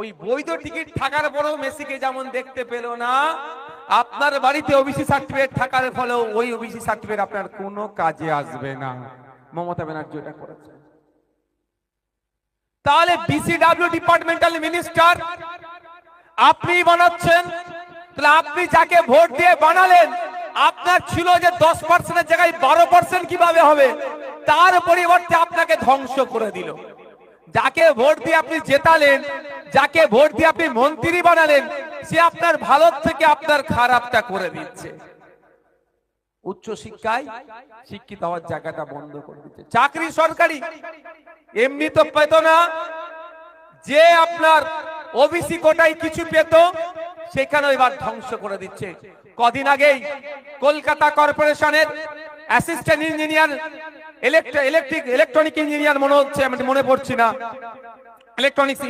ওই বৈধ টিকিট থাকার পরেও মেসিকে যেমন দেখতে পেল না, আপনার বাড়িতে ওবিসি সার্টিফিকেট থাকার ফলেও ওই ওবিসি সার্টিফিকেট আপনার কোনো কাজে আসবে না। মমতা ব্যানার্জি এটা করেছে। তাহলে বিসিডাব্লিউ ডিপার্টমেন্টাল মিনিস্টার আপনি বানাচ্ছেন, তাহলে আপনি যাকে ভোট দিয়ে বানালেন, আপনার ছিল যে দশ পার্সেন্টের জায়গায় বারো পার্সেন্ট কীভাবে হবে, তার পরিবর্তে আপনাকে ধ্বংস করে দিল। যাকে ভোট দিয়ে আপনি জেতালেন, যাকে ভোট দিয়ে আপনি মন্ত্রী বানালেন, সে আপনার ভালোর থেকে আপনার খারাপটা করে দিচ্ছে। উচ্চ শিক্ষায় শিক্ষিত হওয়ার জায়গাটা বন্ধ করে দিচ্ছে। চাকরি সরকারি, এমনি তো পেত না। যে আপনার ওবিসি কোটায় কিছু পেত সেখানে এবার ধ্বংস করে দিচ্ছে। কদিন আগেই কলকাতা কর্পোরেশনের assistant engineer electric electronic engineer মনে হচ্ছে আমি মনে পড়ছি না। ইলেকট্রনিক্স